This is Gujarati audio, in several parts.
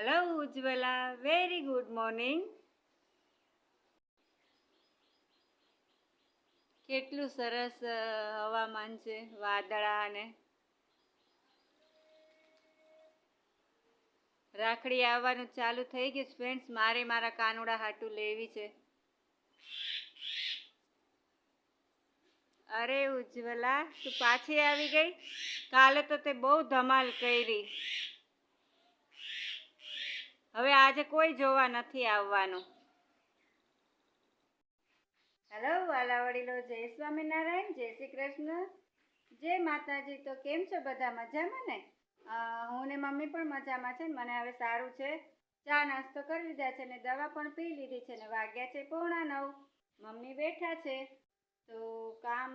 Hello Ujjwala very good morning કેટલું સરસ હવામાન છે, વાદળા અને રાખડી આવવાનું ચાલુ થઈ ગયું ફ્રેન્ડ્સ મારે મારા કાનુડા હાટું લેવી છે. અરે, ઉજ્જવલા, તું પાછી આવી ગઈ? કાલે તો તે બહુ ધમાલ કરી. આજે કોઈ જોવા નથી આવવાનું. હેલો વાલા વડીલો જય સ્વામિનારાયણ, જય શ્રી કૃષ્ણ. જય માતાજી, તો કેમ છો બધા? મજામાં ને? હું ને મમ્મી પણ મજામાં છે મને હવે સારું છે. ચા નાસ્તો કરી લીધા છે ને, દવા પણ પી લીધી છે ને, વાગ્યા છે પોણા નવ. મમ્મી બેઠા છે, તો કામ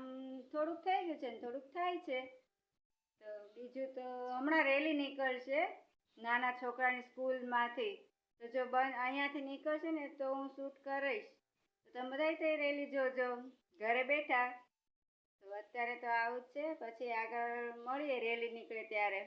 થોડુંક થઈ ગયું છે ને, થોડુંક થાય છે. તો બીજું તો હમણાં રેલી નીકળશે. નાના છોકરાની સ્કૂલમાંથી તો જો બંધ અહીંયાથી નીકળશે ને તો હું શૂટ કરીશ. તો તમે બધા તે રેલી જોજો. ઘરે બેઠા. તો અત્યારે તો આવું જ છે. પછી આગળ મળીએ, રેલી નીકળે ત્યારે.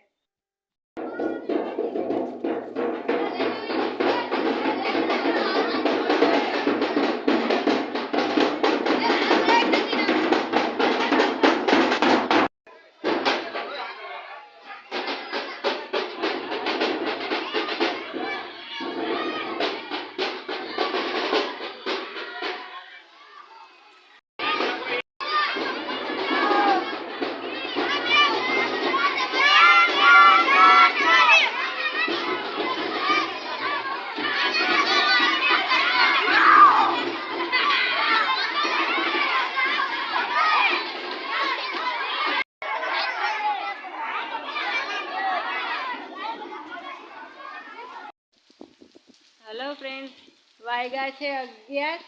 વાયગા છે અગિયાર.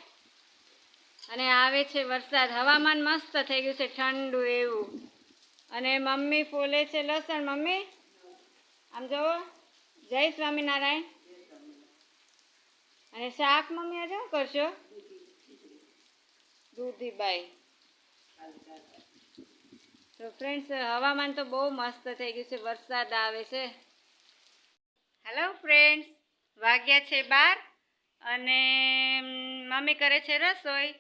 અને આવે છે વરસાદ. હવામાન મસ્ત થઈ ગયું છે, ઠંડુ એવું. અને મમ્મી ફોલે છે લસણ. મમ્મી, આમ જુઓ જય સ્વામિનારાયણ. અને શાક મમ્મી આજે શું કરશો? દૂધીબાઈ. તો ફ્રેન્ડ્સ હવામાન તો બહુ મસ્ત થઈ ગયું છે. વરસાદ આવે છે. હેલો ફ્રેન્ડ્સ વાગ્યા છે બાર. અને મમ્મી કરે છે રસોઈ.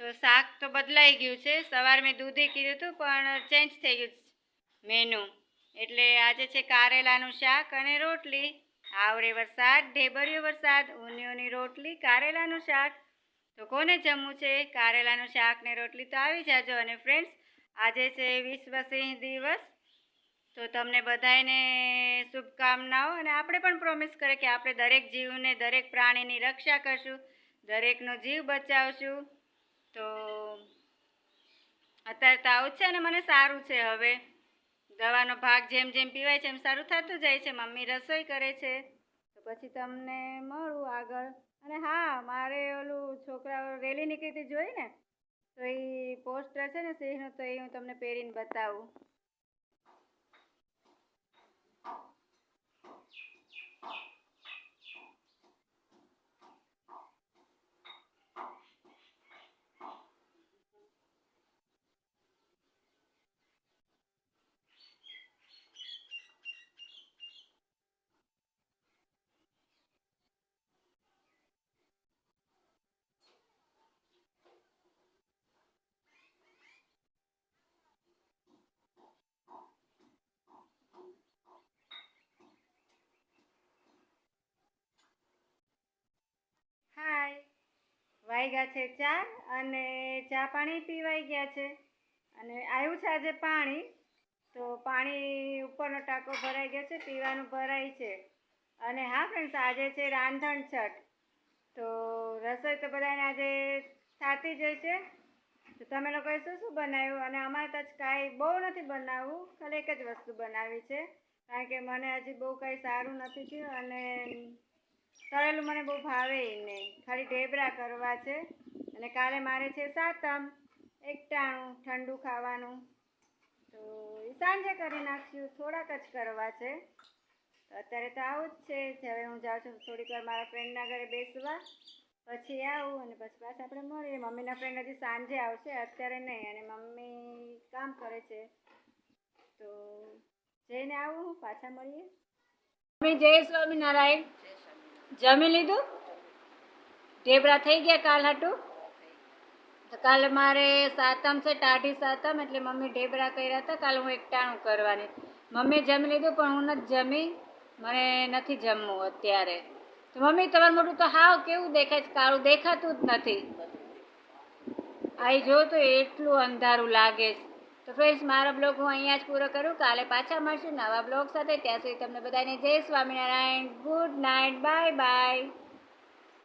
તો શાક તો બદલાઈ ગયું છે. સવારે મેં દૂધે કીધું હતું પણ ચેન્જ થઈ ગયું મેનુ એટલે આજે છે કારેલાનું શાક અને રોટલી. આવરે વરસાદ, ઢેબરિયો વરસાદ ઉનિયોની રોટલી, કારેલાનું શાક. તો કોને જમવું છે? કારેલાનું શાક ને રોટલી તો આવી જાજો. અને ફ્રેન્ડ્સ આજે છે વિશ્વ દિવસ. તો તમને બધાને શુભકામનાઓ અને આપણે પણ પ્રોમિસ કરીએ કે આપણે દરેક જીવને દરેક પ્રાણીની રક્ષા કરશું, દરેકનો જીવ બચાવશું. તો અત્યારે તાવ છે અને મને સારું છે હવે. દવાનો ભાગ જેમ જેમ પીવાય છે એમ સારું થતું જાય છે, મમ્મી રસોઈ કરે છે. તો પછી તમને મળું આગળ. અને હા, મારે ઓલું છોકરાઓ રેલી નીકળી હતી જોઈ ને તો એ પોસ્ટર છે ને સિંહનું, તો એ હું તમને પહેરીને બતાવું. વાગ્યા છે ચાર અને ચા પાણી પીવાઈ ગયા છે. અને આવ્યું છે આજે પાણી. તો પાણી ઉપરનો ટાંકો ભરાઈ ગયો છે, પીવાનું ભરાય છે. અને હા ફ્રેન્ડ્સ આજે છે રાંધણ છઠ. તો રસોઈ તો બધાને આજે થતી જ હોય છે. તો તમે લોકોએ શું શું બનાવ્યું? અને અમારે તો કાંઈ બહુ નથી બનાવવું, ખાલી એક જ વસ્તુ બનાવી છે. કારણ કે મને હજી બહુ કાંઈ સારું નથી થયું અને તળેલું મને બહુ ભાવે નહીં ખાલી ઢેબરા કરવા છે. અને કાલે મારે છે સાતમ. એકટાણું ઠંડુ ખાવાનું. તો એ સાંજે કરી નાખ્યું. થોડાક જ કરવા છે. તો અત્યારે તો આવું જ છે. જ્યારે હવે હું જાઉં છું થોડીક વાર મારા ફ્રેન્ડના ઘરે બેસવા. પછી આવું અને પછી પાછા આપણે મળીએ. મમ્મીના ફ્રેન્ડ હજી સાંજે આવશે. અત્યારે નહીં. અને મમ્મી કામ કરે છે. તો જઈને આવું. પાછા મળીએ. મમ્મી જય સ્વામિનારાયણ. જમી લીધું? ઢેબરા થઈ ગયા કાલ હાટું? તો કાલે મારે સાતમ છે, ટાઢી સાતમ, એટલે મમ્મી ઢેબરા કર્યા હતા. કાલે હું એકટાણું કરવાની. મમ્મી જમી લીધું, પણ હું નથી જમી. મને નથી જમવું અત્યારે. તો મમ્મી, તમારું મોટું તો હાવ કેવું દેખાય છે? કાળું દેખાતું જ નથી. આ જો તો એટલું અંધારું લાગે છે. તો ફ્રેન્ડ્સ મારા બ્લોગ હું અહીંયા જ પૂરો કરું. કાલે પાછા મળશું નવા બ્લોગ સાથે. ત્યાં સુધી તમને બધાને જય Swaminarayan. Good night bye bye